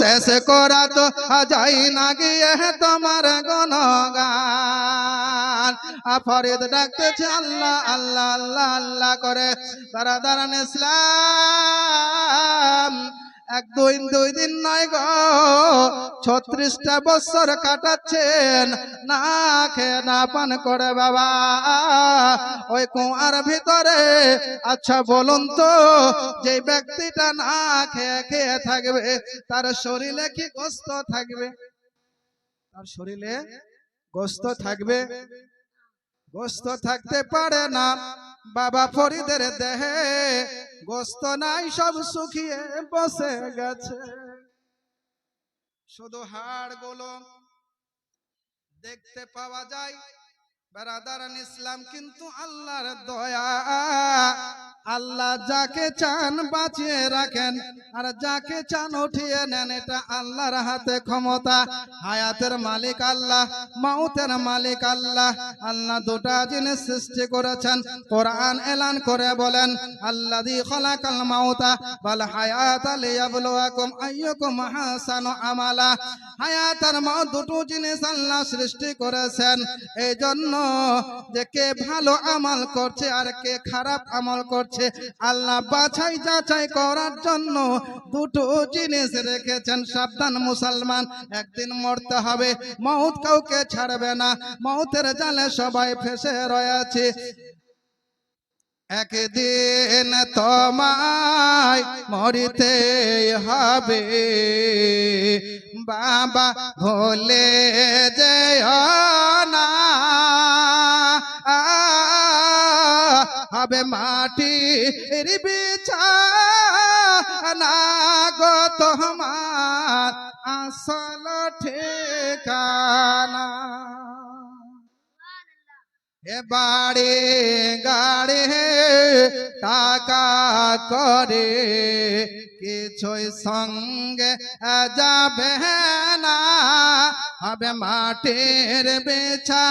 শেষ করা তো যাই না গিয়ে তোমার গণগান। ফরিদ ডাকতেছে, আল্লাহ আল্লাহ আল্লাহ আল্লাহ করে। তারা দাঁড়ান ইসলাম এক, দুই দুই দিন নয় গো। ছত্রিশটা বছর কাটাচ্ছেন, না খেয়ে না পান করে বাবা। ওই কুয়ার ভিতরে আচ্ছা বলুন তো যে ব্যক্তিটা না খেয়ে খেয়ে থাকবে, তার শরীরে কি গোস্ত থাকবে? তার শরীরে গোস্ত থাকবে? গোস্ত থাকতে পারে না। বাবা ফরিদের দেহে গোস্ত নাই, সব শুকিয়ে বসে গেছে। শুধু হাড়গুলো দেখতে পাওয়া যায় বেড়াদারান ইসলাম কিন্তু আল্লাহর দয়া। আল্লাহ যাকে চান বাঁচিয়ে রাখেন, আর যাকে চান উঠিয়ে নেন, এটা আল্লাহর হাতে ক্ষমতা। হায়াতের মালিক আল্লাহ, মাউতের মালিক আল্লাহ। আল্লাহ দুটা জিনিস সৃষ্টি করেছেন, কোরআন এলান করে বলেন আল্লাহ দি খলাকাল মাউতা বাল হায়াত লিয়াবলুয়াকুম আইয়ুকুম হাসানু আমালা। হায়াত আর মাউত দুটো জিনিস আল্লাহ সৃষ্টি করেছেন এই জন্য যে কে ভালো আমল করছে আর কে খারাপ আমল করছে। আল্লাহ বাছাই যাচাই করার জন্য দুটো জিনিস রেখেছেন। সাবধান মুসলমান, একদিন মরতে হবে মৌত কাউকে ছাড়বে না। মৌতের জালে সবাই ফেসে রয়েছে একদিন তোমায় মরিতে হবে। বাবা ভোলে যে না, হবে মাটি বিছানা গো তোমার আসল ঠিকানা। বাড়ি, গাড়ি, টাকা করে। কিছুই সঙ্গে যাবে না। হবে মাটির বেছা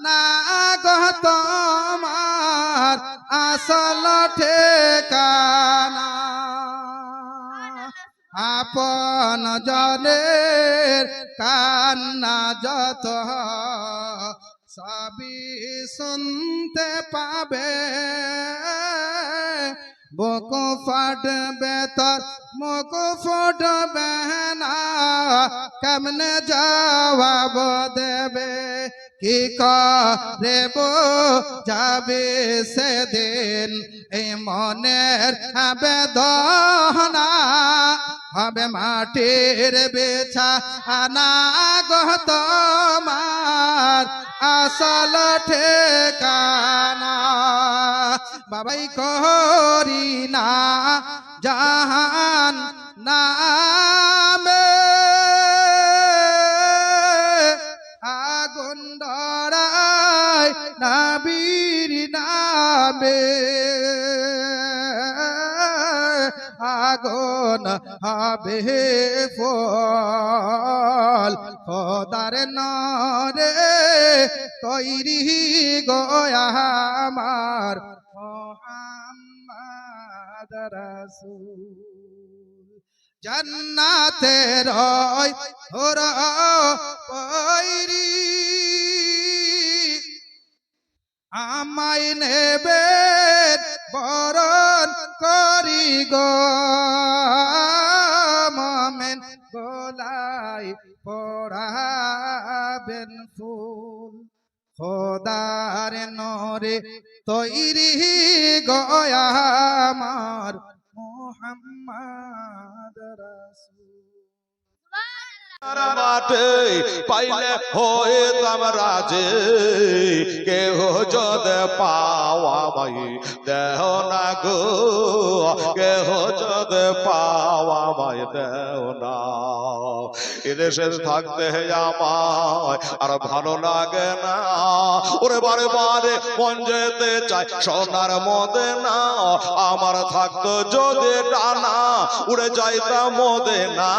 না গো তোমার আসল ঠিকানা। আপন জনের কান্না যত সবই শুনতে পাবে। বুক ফাটবে তোর, মুখ ফুটবে না। কেমনে জবাব দেবে? কি করেব যাবে সেদিন? এই মনের বেদনা হবে মাটির বেছা আনা মার আসল ঠেকানা। বাবাই করি না জাহান নামে আগুন ডরাই নাবির নামে। আগুন হবে ফল। খোদার নরে তৈরি গয়া আমার মোহাম্মদ রাসূল। জান্নাতের ওর পৈরি। আমায় নেবেন বরণ করি গো মমেন গোলাই পড়াবেন ফুল। খোদার নরে তৈরি গয়া পাইলে রাজে। কেহ যদি পাওয়া মাই দেহ না গো। কেহ যদি পাওয়া মাই দেহ না। এদেশে থাকতে আমায়, আর ভালো লাগে না। ওরে বারে বারে মন যেতে চাই সোনার মদে না আমার থাকতো যদি ডানা উড়ে যাইতাম মদে না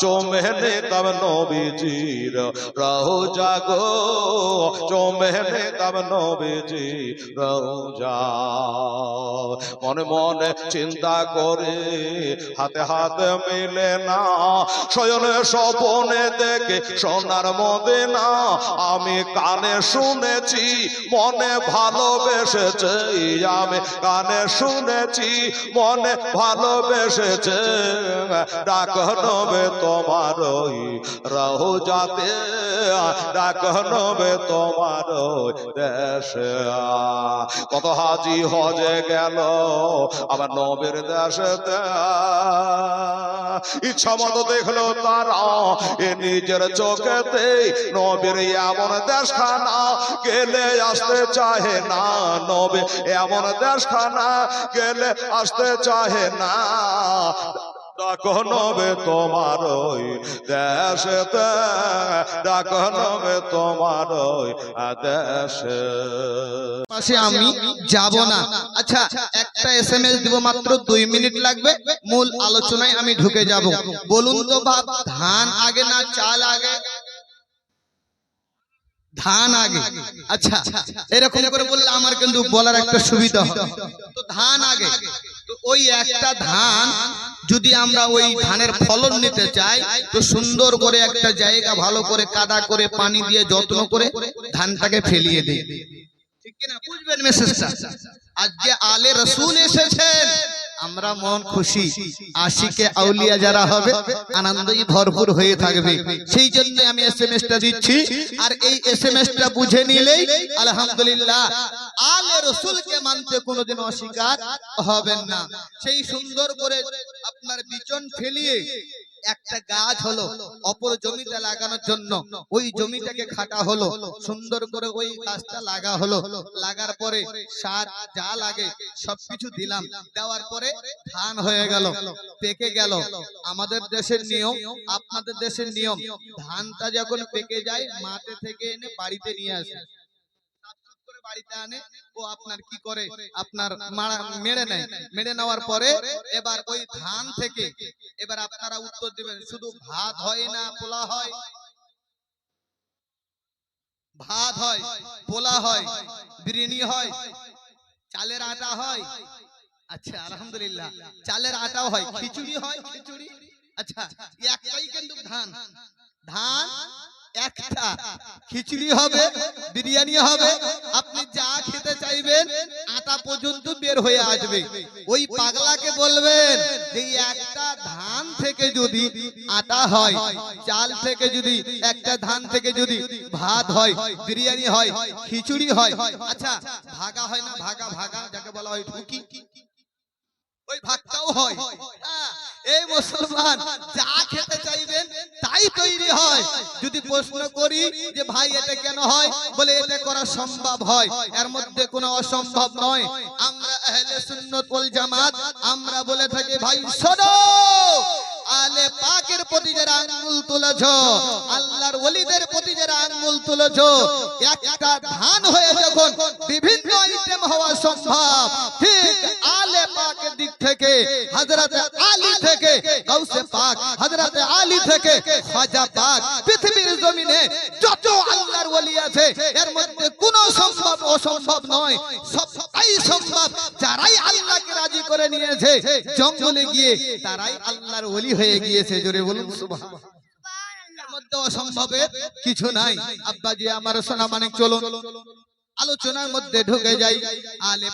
চোমে নিতাম নবীজির রোজা গো চোমে নিতাম নবীজি রোজা মনে মনে চিন্তা করে হাতে হাতে মিলে না, শয়নে স্বপনে দেখে সোনার মদে না আমি কানে শুনেছি, মনে ভালোবেসেছে, আমি কানে শুনেছি, মনে ভালোবেসেছে। ডাক নবে তোমার ওই রহু যাতে ডাক নবে তোমার দেশে। কত হাজি হজে গেল আবার নবের দেশেতে। ইচ্ছা মতো দেখল তারা এ নিজের চোখেতে নবীর এমন দেশখানা গেলে আসতে চাহে না। নবে এমন দেশখানা গেলে আসতে চাহে না। ডাকো নবে তোমার ওই দেশেতে, ডাকো নবে তোমার ওই দেশে। পাশে আমি যাব না। আচ্ছা একটা এসএমএস দিব মাত্র দুই মিনিট লাগবে। মূল আলোচনায় আমি ঢুকে যাব। বলুন তো বাপ, ধান আগে না চাল আগে? ধান আগে। আচ্ছা এরকম করে বললে আমার কিন্তু বলার একটা সুবিধা হবে। তো ধান আগে। ওই একটা ধান যদি আমরা ওই ধানের ফলন নিতে চাই, তো সুন্দর করে একটা জায়গা ভালো করে কাদা করে পানি দিয়ে যত্ন করে ধানটাকে ফেলিয়ে দিই। ঠিক কিনা? বুঝবেন মেসেজটা আজকে আলে রসুল এসেছেন। আমরা মন খুশি, আশিকে আউলিয়া যারা হবে, আনন্দই ভরপুর হয়ে থাকবে। সেই জন্য আমি এস এম এসটা দিচ্ছি, আর এই এস এম এসটা বুঝে নিলেই আলহামদুলিল্লাহ আলে রসুলকে মানতে কোনোদিন অস্বীকার হবেন না। সেই সুন্দর করে আপনার বিচন ফেলিয়ে একটা গাছ হলো, অপর জমিতে লাগানোর জন্য। ওই জমিটাকে খাটা হলো, সুন্দর করে ওই গাছটা লাগা হলো। লাগার পরে সার যা লাগে সবকিছু দিলাম। দেওয়ার পরে ধান হয়ে গেল, পেকে গেল। আমাদের দেশের নিয়ম, আপনাদের দেশের নিয়ম। ধানটা যখন পেকে যায়, মাঠে থেকে এনে বাড়িতে নিয়ে আসে। বাড়িতে আনে ও আপনার কি করে? আপনার মারা- মেরে নেয়। মেরে নেওয়ার পরে এবার ওই ধান থেকে এবার আপনারা উত্তর দিবেন শুধু ভাত হয় না পোলা হয়। ভাত হয় পোলা হয় বিরিয়ানি হয় চালের আটা হয়। আচ্ছা আলহামদুলিল্লাহ। চালের আটাও হয় খিচুড়ি হয় খিচুড়ি। আচ্ছা একটাই কিন্তু ধান। ধান। একটা। খিচুড়ি হবে বিরিয়ানি হবে আপনি যা খেতে চাইবেন আটা পর্যন্ত বের হয়ে আসবে। ওই পাগলাকে বলবেন যে, একটা ধান থেকে যদি আটা হয়, চাল থেকে যদি, একটা ধান থেকে যদি ভাত হয়, বিরিয়ানি হয়, খিচুড়ি হয় আচ্ছা ভাগা হয় না, ভাগা ভাগা, যাকে বলা হয় ঢুকি। ওই ভাগটাও হয়। হ্যাঁ, এই মুসলমান যা খেতে চাইবেন তাই তৈরি হয়। যদি প্রশ্ন করি যে ভাই এটা কেন হয়? বলে এটা করা সম্ভব হয়। এর মধ্যে কোনো অসম্ভব নয়। আমরা আহলে সুন্নাত ওয়াল জামাত আমরা বলে থাকি ভাই শোনো! আলে পাকের প্রতি যারা আঙ্গুল তুলেছ, আল্লাহর ওলিদের প্রতি যারা আঙ্গুল তুলেছ, একটা ধান হয়ে যখন বিভিন্ন আইটেম হওয়া সম্ভব, ঠিক আলে পাকের দিক থেকে, হযরত আলী থেকে গাউসে পাক, হযরত আলী থেকে, খাজা পাক, পৃথিবীর জমিনে যত আল্লাহর ওলি আছে, এর মধ্যে অসম্ভব নয়। সবটাই সম্ভব। যারাই আল্লাহকে রাজি করে নিয়েছে, জঙ্গলে গিয়ে তারাই আল্লাহর ওলি হয়ে গিয়েছে। জোরে বলুন সুবহান মধ্যে অসম্ভবের কিছু নাই। আব্বাজি, আমার সোনা মানে চলুন। আলোচনার মধ্যে ঢুকে যাই। আলে